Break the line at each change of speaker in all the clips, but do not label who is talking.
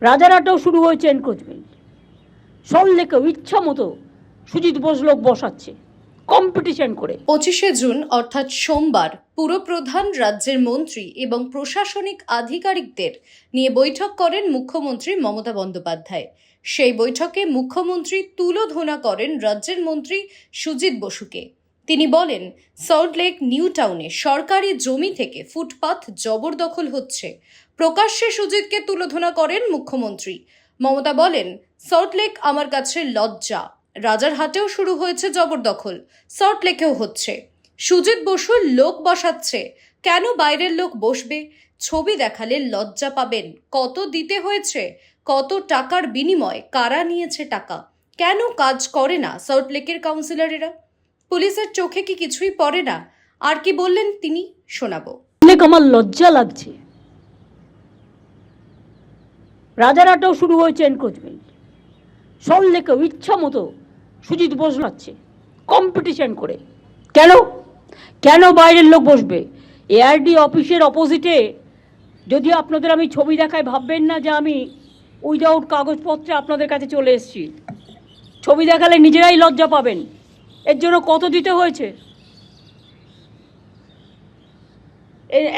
রাজারহাটেও শুরু হয়েছে এনক্রোচমেন্ট। সল্লেকেও ইচ্ছা মতো সুজিত বোস লোক বসাচ্ছে কম্পিটিশন করে।
পঁচিশে জুন, অর্থাৎ সোমবার পুরপ্রধান রাজ্যের মন্ত্রী এবং প্রশাসনিক আধিকারিকদের নিয়ে বৈঠক করেন মুখ্যমন্ত্রী মমতা বন্দ্যোপাধ্যায়। সেই বৈঠকে মুখ্যমন্ত্রী তুলোধনা করেন রাজ্যের মন্ত্রী সুজিত বসুকে। তিনি বলেন সল্টলেক নিউ টাউনে সরকারি জমি থেকে ফুটপাথ জবরদখল হচ্ছে। প্রকাশ্যে সুজিতকে তুলোধনা করেন মুখ্যমন্ত্রী। মমতা বলেন সল্টলেক আমার কাছে লজ্জা। রাজারহাটেও শুরু হয়েছে জবরদখল। সল্টলেকেও হচ্ছে। সুজিত বসু লোক বসাচ্ছে। কেন বাইরের লোক বসবে? ছবি দেখালে লজ্জা পাবেন। কত দিতে হয়েছে? কত টাকার বিনিময় কারা নিয়েছে টাকা? কেন কাজ করে না সল্টলেকের কাউন্সিলরেরা? পুলিশের চোখে কি কিছুই পড়ে না? আর কি বললেন তিনি? শোনাবো।
অনেক আমার লজ্জা লাগছে। রাজারহাটেও শুরু হয়েছে এনক্রোচমেন্ট সল্লেকেও ইচ্ছা মতো সুজিত বোস লাচ্ছে কম্পিটিশন করে। কেন? কেন বাইরের লোক বসবে? এআরডি অফিসের অপোজিটে যদি আপনাদের আমি ছবি দেখাই, ভাববেন না যে আমি উইদাউট কাগজপত্রে আপনাদের কাছে চলে এসেছি। ছবি দেখালে নিজেরাই লজ্জা পাবেন। এর জন্য কত দিতে হয়েছে?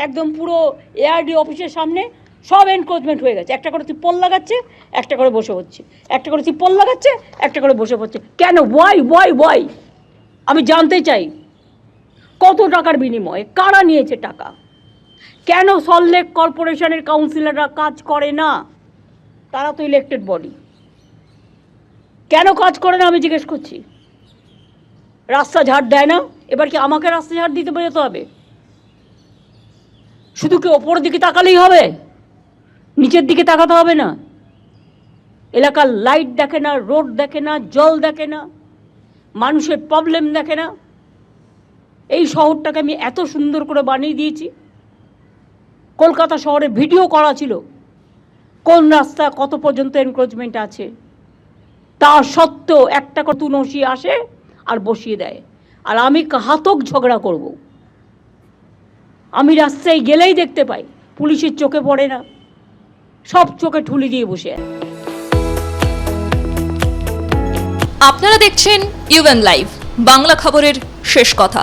একদম পুরো এআরডি অফিসের সামনে সব এনক্রোচমেন্ট হয়ে গেছে। একটা করে তিপ্পল লাগাচ্ছে, একটা করে বসে হচ্ছে। একটা করে তিপ্পল লাগাচ্ছে, একটা করে বসে পড়ছে কেন? ওয়াই ওয়াই ওয়াই আমি জানতে চাই। কত টাকার বিনিময়ে? কারা নিয়েছে টাকা? কেন সল্লেক কর্পোরেশনের কাউন্সিলররা কাজ করে না? তারা তো ইলেক্টেড বডি কেন কাজ করে না আমি জিজ্ঞেস করছি? রাস্তা ঝাড় দেয় না, এবার কি আমাকে রাস্তা ঝাড় দিতে বেরোতে হবে? শুধু কি ওপরের দিকে তাকালেই হবে? নিচের দিকে তাকাতে হবে না? এলাকার লাইট দেখে না রোড দেখে না, জল দেখে না, মানুষের প্রবলেম দেখে না। এই শহরটাকে আমি এত সুন্দর করে বানিয়ে দিয়েছি। কলকাতা শহরে ভিডিও করা ছিল। কোন রাস্তা কত পর্যন্ত এনক্রোচমেন্ট আছে? তা সত্ত্বেও একটা করে তুনসি আসে আর বসিয়ে দেয়। আর আমি কাহাতক ঝগড়া করব। আমি রাস্তায় গেলেই দেখতে পাই, পুলিশের চোখে পড়ে না। সব চোখে ঠুলি দিয়ে বসে
আপনারা দেখছেন ইউএন লাইভ বাংলা খবরের শেষ কথা।